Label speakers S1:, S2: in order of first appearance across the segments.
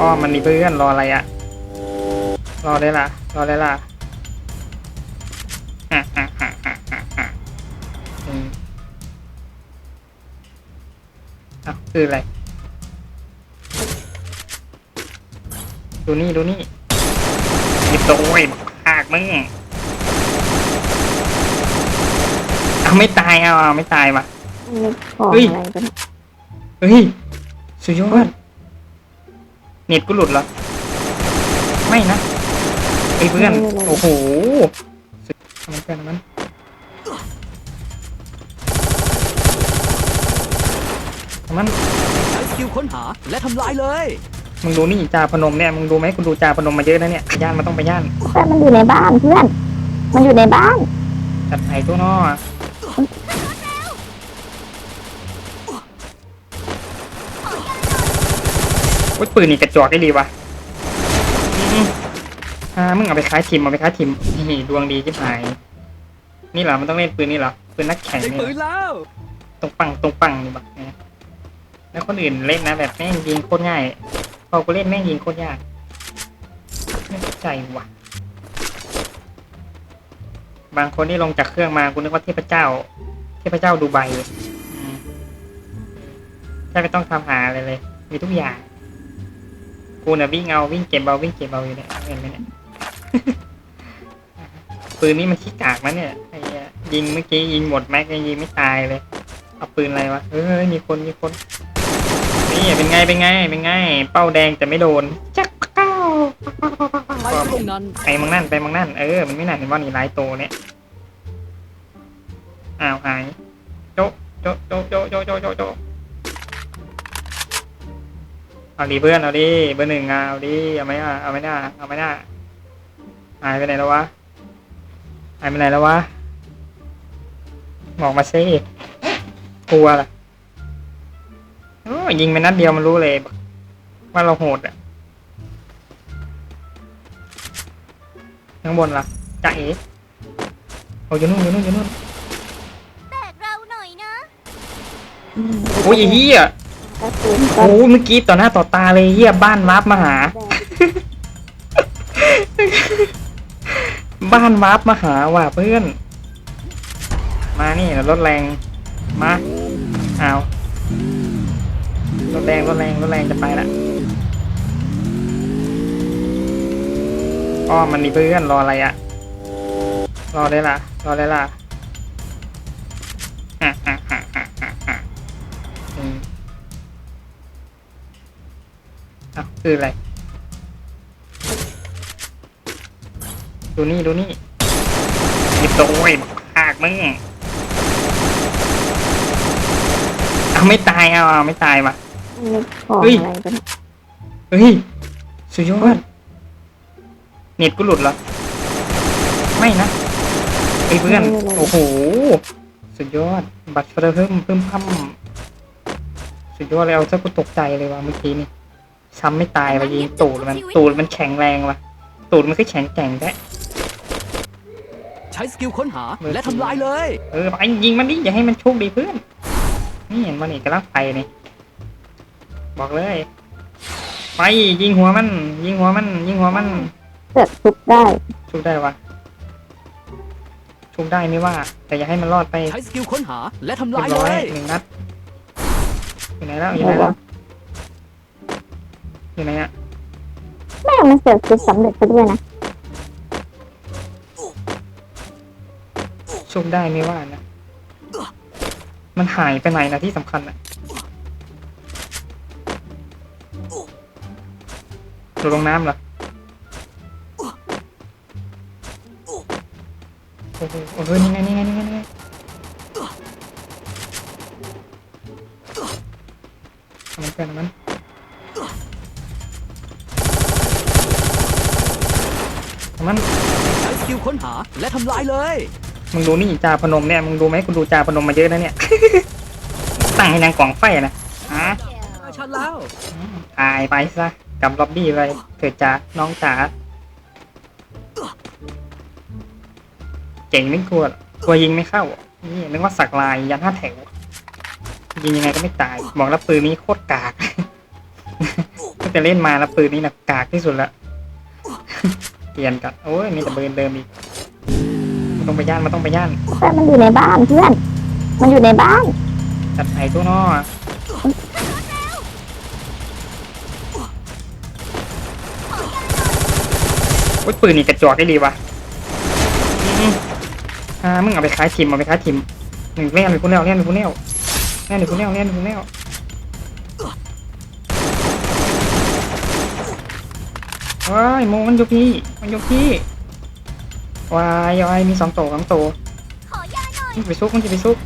S1: อ้อมมันมีเพื่อนรออะไรอะรอได้ละรอได้ละอะอะอะอะอะอะอืมเอ้าคืออะไร ดูนี่ดูนี่หยิบตัวโอ้ยหากมึงเอาไม่ตายเอาเอาไม่ตายว่ะ
S2: มีของ
S1: เฮ้ย
S2: อะไรกัน
S1: เฮ้ย สุดยอด เน็ตกูหลุดเหรอ ไม่นะไอ้เพื่อนโอ้โหสุดทำไมเป็นมันทำมัน
S3: ใช้สกิลค้นหาและทำลายเลย
S1: มึงดูนี่จ่าพนมเนี่ย มึงดูไหมกูดูจ่าพนมมาเยอะนะเนี่ย ย่านมันต้องไปย่าน
S2: แต่มันอยู่ในบ้านเพื่อน มันอยู่ในบ้าน
S1: จัดไผ่ตัวนอ โอ้ยปืนนี่กระจอกได้ดีวะอืมอ่ามึงเอาไปขายทิมเอาไปขายทิมนี่ดวงดีชิบหาย นี่เหรอมันต้องเล่นปืนนี่เหรอปืนนักแข่ง
S3: ได้
S1: นี่
S3: ปื
S1: เหร
S3: น
S1: อ
S3: แล้ว
S1: ตรงปังตรงปังนี่บักเนี่ยแล้วคนอื่นเล่นนะแบบแม่งยิงโคตรง่ายพอกูเล่นแม่งยิงโคตรยากไม่เข้าใจว่ะ บางคนที่ลงจากเครื่องมากูนึกว่าเทพเจ้า เทพเจ้าดูไบอืมแค่ไม่ต้องทำหาอะไรเลย มีทุกอย่าง กูน่ะวิ่งเอาวิ่งเก็บเอาวิ่งเก็บเอาอยู่เนี่ยเห็นไหมเนี่ยปืนนี้มันขี้กากมันเนี่ยไอ้ยิงเมื่อกี้ยิงหมดแม็กยังยิงไม่ตายเลย เอาปืนอะไรวะเออมีคนมีคนนี่เป็นไงเป็นไงเป็นไง เป้าแดงแต่ไม่โดนจักเก้า
S3: ไป
S1: มังนั่นไปมังนั่นเออมันไม่น่าเห็นว่านี่ไล่โตเนี่ยอ้าวหายโจ๊ะโจ๊ะโจ๊ะโจ๊ะโจ๊ะโจ๊ะ เอาดีเพื่อนเอาดิเบอร์หนึ่งอะเอาดิเอาไหมอะเอาไหมน่ะเอาไหมน่ะหายไปไหนแล้ววะหายไปไหนแล้ววะบอกมาซิกลัวล่ะโอ้ยยิงไปนัดเดียวมันรู้เลย ว่าเราโหดอะข้างบนล่ะจ่าเอ๋โอ้ยอยู่นู่นอยู่นู่นอยู่นู่น
S4: แตกเราหน่อยนะ
S2: อืม
S1: โอ้ยไอ้เฮีย
S2: กระสุนก็
S1: โอ้ยเมื่อกี้ต่อหน้าต่อตาเลยเฮียบ้านวาร์ปมาหาบ้านวาร์ปมาหาว่ะเพื่อน มานี่รถแรงมาเอารถแรงรถแรงรถแรงจะไปละอ้อมมันมีเพื่อนรออะไรอะรอได้ละรอได้ละอะอะอะอะอะ คืออะไร ดูนี่ดูนี่หยิบตัวโอ้ยหากมึงเอาไม่ตายเอาเอาไม่ตายว่ะ
S2: มีของ
S1: เฮ้ย
S2: อะไรกัน
S1: เฮ้ย สุดยอดเน็ตกูหลุดเหรอ ไม่นะไอ้เพื่อน โอ้โห สุดยอด บัตรเพิ่มเพิ่มเพิ่มพั่มสุดยอดเลยเอาซะกูตกใจเลยว่ะเมื่อกี้นี่ ซ้ำไม่ตายว่ะยิงตูดมันตูดมันแข็งแรงว่ะ ตูดมันก็แข็งแกร่งแท้
S3: ใช้สกิลค้นหาและทำลายเลย
S1: เออไปยิงมันดิอย่าให้มันโชคดีเพื่อนนี่เห็นมันนี่กำลังไปนี่บอกเลย ไปยิงหัวมัน ยิงหัวมัน ยิงหัวมัน
S2: เสือกทุบได้
S1: ชุบได้วะชุบได้ไม่ว่า แต่อย่าให้มันรอดไป
S3: ใช้สกิลค้นหาและทำ
S1: เรี
S3: ลาย
S1: ยบ
S3: เล
S1: ร้อย
S3: ย
S1: หนึ่งนัดอยู่ไหนแล้วอยู่ไหนแล้ว อยู่ไหนอะ
S2: แม่งมันเสือกทุบสำเร็จไปด้วยนะ
S1: ชุบได้ไม่ว่านะ มันหายไปไหนนะที่สำคัญอะอยู่ลงน้ำเหรอโอ้โหโอ้โหนี่ไงนี่ไงนี่ไงนี่ไงทำมันเป็นมัน มัน
S3: ใช้สกิลค้นหาและทำลายเลย
S1: มึงดูนี่จ่าพนมเนี่ยมึงดูไหมกูดูจ่าพนมมาเยอะนะเนี่ย ตั้งให้นางกล่องไฟนะฮะ
S3: ชัดแล้ว
S1: ตายไปซะกลับล็อบบี้ไปเถิดจ้าน้องจ๋าเก่งไม่กลัวหรอกกลัวยิงไม่เข้าอะนี่นึกว่าสักลายยันห้าแถวยิงยังไงก็ไม่ตายบอกแล้วปืนนี้โคตรกากแต่เล่นมาแล้วปืนนี่นะกากที่สุดละ เปลี่ยนกันโอ้ยมีแต่ปืนเดิมอีกมันต้องไปย่านมันต้องไปย่าน
S2: แต่มันอยู่ในบ้านเพื่อน มันอยู่ในบ้าน
S1: จัดไอ้ตัวนอโอ้ยปืนนี่กระจอกได้ดีวะอืมอ่ามึงเอาไปขายทิมเอาไปขายทิมหนึ่งเล่นไปกูแนวเล่นไปกูแนวเล่นไปกูแนวเล่นไปกูแนว ว้ายโมมันอยู่พี่มันอยู่พี่วายวายมีสองโตสองโต
S4: ขอยาหน่อย
S1: มึงจะไปซุกมึงจะไปซุก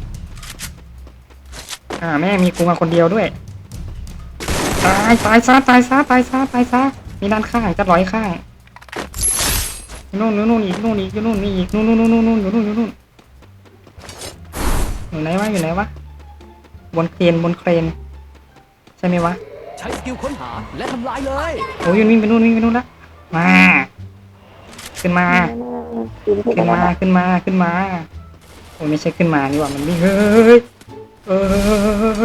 S1: อ่าแม่มีกูมาคนเดียวด้วย ตายตายซะตายซะตายซะตายซะมีด้านข้างจะร้อยข้างนู่นนู่นนู่นอีกนู่นอีกอยู่นู่นมีอีกนู่นนู่นนู่นนู่นอยู่นู่นอยู่นู่นอยู่ไหนวะอยู่ไหนวะบนเครนบนเครน ใช่ไหมวะ
S3: ใช้สกิลค้นหาและทำลายเลย
S1: โอ้ยวิ่งไปนู่นวิ่งไปนู่นละมา ขึ้นมา ขึ้นมาขึ้นมาขึ้นมาโอ้ยไม่ใช่ขึ้นมานี่หว่ามันวิ่งเฮ้ยเอ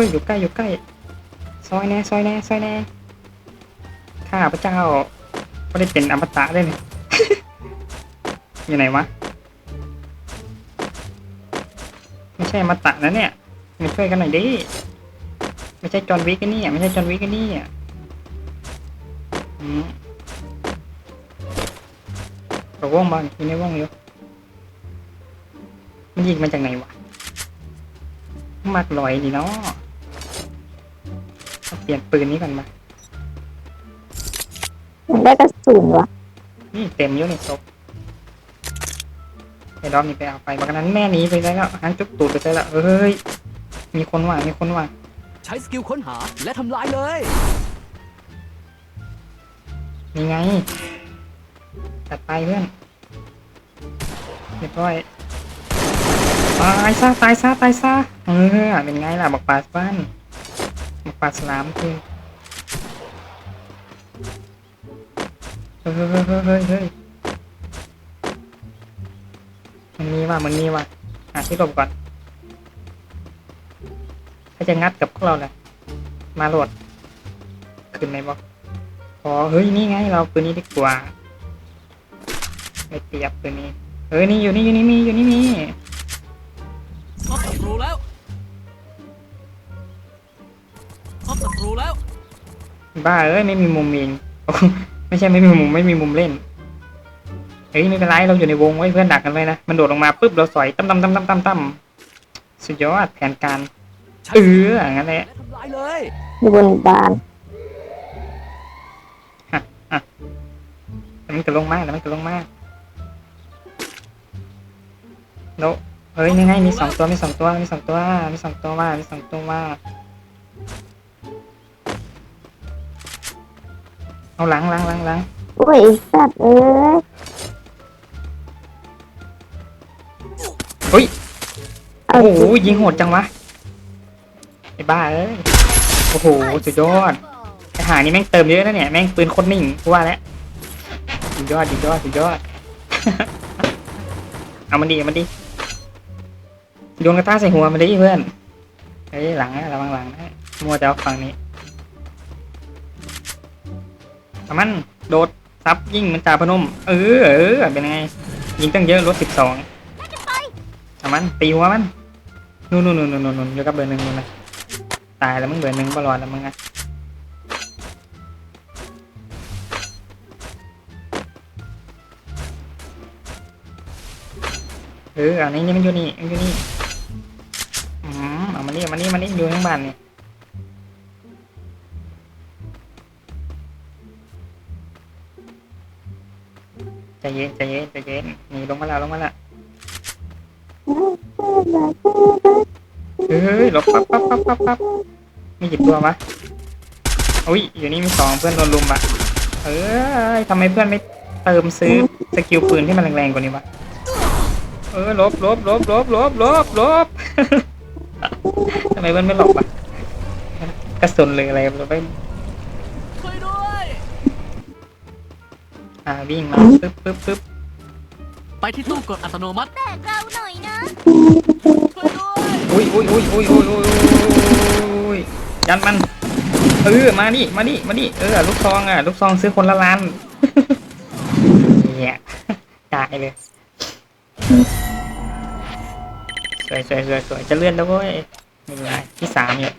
S1: อยอยู่ใกล้อยู่ใกล้ซอยแน่ซอยแน่ซอยแน่ข้าพระเจ้าไม่ได้เป็นอมตะเลยเนี่ยอยู่ไหนวะไม่ใช่อมตะนะเนี่ยมาช่วยกันหน่อยดิ ไม่ใช่จอห์นวิกกันนี่ไม่ใช่จอห์นวิกกันนี่อะอืมเราว่องบ้างทีนี้ว่องอยู่มันยิงมาจากไหนวะมักลอยดีเนาะเปลี่ยนปืนนี้ก่อนมา
S2: มันได้กระสุนวะ
S1: นี่เต็มอยุ่ในศพไอ้รอบนี้ไปเอาไปบักนั้นแม่หนีไปแล้วหางจุกตูดไปแล้วเฮ้ย มีคนว่ามีคนว่า
S3: ใช้สกิลค้นหาและทำลายเลย
S1: นี่ไงจัดไปเพื่อนเรียบร้อยตายซะตายซะตายซะเออเป็นไงล่ะบักปลาบ้านบักปลาสลามคือเฮ้ยเฮ้ยเฮ้ยเฮ้ยเฮ้ยมันมีว่ะมันมีว่ะหาที่หลบก่อนาจะงัดกับพวกเราแหละมาโหลดขึ้นไหนบอกอ๋อเฮ้ยนี่ไงเราปืนนี้ดีกว่าไม่เปรียบปืนนี้เฮ้ยนี่อยู่นี่อยู่นี่มีอยู่นี่มี
S3: พบศัตรูแล้วพบศัตรูแล้ว
S1: บ้าเอ้ยไม่มีมุมยิงไม่ใช่ไม่มีมุมไม่มีมุมเล่นเฮ้ยไม่เป็นไรเราอยู่ในวงไว้เพื่อนดักกันไว้นะมันโดดลงมาปุ๊บเราสอยตั้มตั้มตั้มตั้มตั้มตั้มสุดยอดแผนการ
S3: ใช้
S1: เอออย่างนั้นแหละ
S3: และทำลายเลย
S2: อยู่บนบ้าน
S1: แต่มันก็ลงมากแต่มันก็ลงมากแล้วเฮ้ยยังไงมีสองตัวมีสองตัวมีสองตัวมีสองตัวว่ามีสองตัวว่าเอาหลังหลังหลังหลัง
S2: โอ้ยไอ้สัตว์เอ้ย
S1: เฮ้ย
S2: เอา
S1: โอ้โหยิงโหดจังวะไอ้บ้าเอ้ยโอ้โหสุดยอดไอหานี่แม่งเติมเยอะนะเนี่ยแม่งปืนโคตรนิ่งกูว่าแล้วสุดยอดสุดยอดสุดยอด เอามันดีเอามันดีโยนกระต้าใส่หัวมันดิเพื่อนเฮ้ยหลังนะระวังหลังนะมัวแต่เอาฝั่งนี้เอามันโดดซับยิงมันจ่าพนม เออเออเป็นไง ยิงตั้งเยอะรถสิบสองเอามันตีหัวมันนู่นนู่นนู่นนู่นนู่นยู่กับเบอร์หนึ่งนู่นนะ ตายแล้วมึงเบอร์หนึ่งบอลอดแล้วมึงอะเอออันนี้นี่มันอยู่นี่มันอยู่นี่อืมเอามานี่เอามานี่มานี่อยู่ข้างบ้านนี่ใจเย็นใจเย็นใจเย็นนี่ลงมาแล้วลงมาแล้วเฮ้ยหลบปั๊บปั๊บปั๊บปั๊บปั๊บ มีกี่ตัววะอุ้ยอยู่นี่มีสองเพื่อนโดนลุมอะเอ้ยทำไมเพื่อนไม่เติมซื้อสกิลปืนที่มันแรงๆกว่านี้วะ เออหลบหลบหลบหลบหลบหลบหลบทำไมเพื่อนไม่หลบอะกระสุนหรืออะไรเราไป
S3: ช่วยด้วย
S1: อ่าวิ่งมาปึ๊บปึ๊บปึ๊บ
S3: ไปที่ตู้กดอัตโนมัติ
S4: แบกเราหน่อยนะ
S3: ช่วยด้วย
S1: อุ้ยอุ้ยอุ้ยอุ้ยอุ้ยอุ้ยอุ้ย ยันมัน เออ มาดิ มาดิ มาดิ เออ ลูกซองอะ ลูกซองซื้อคนละล้านเนี่ยตายเลย สวยสวยสวยสวยจะเลื่อนแล้วเว้ยไม่เป็นไรที่สามเนี่ย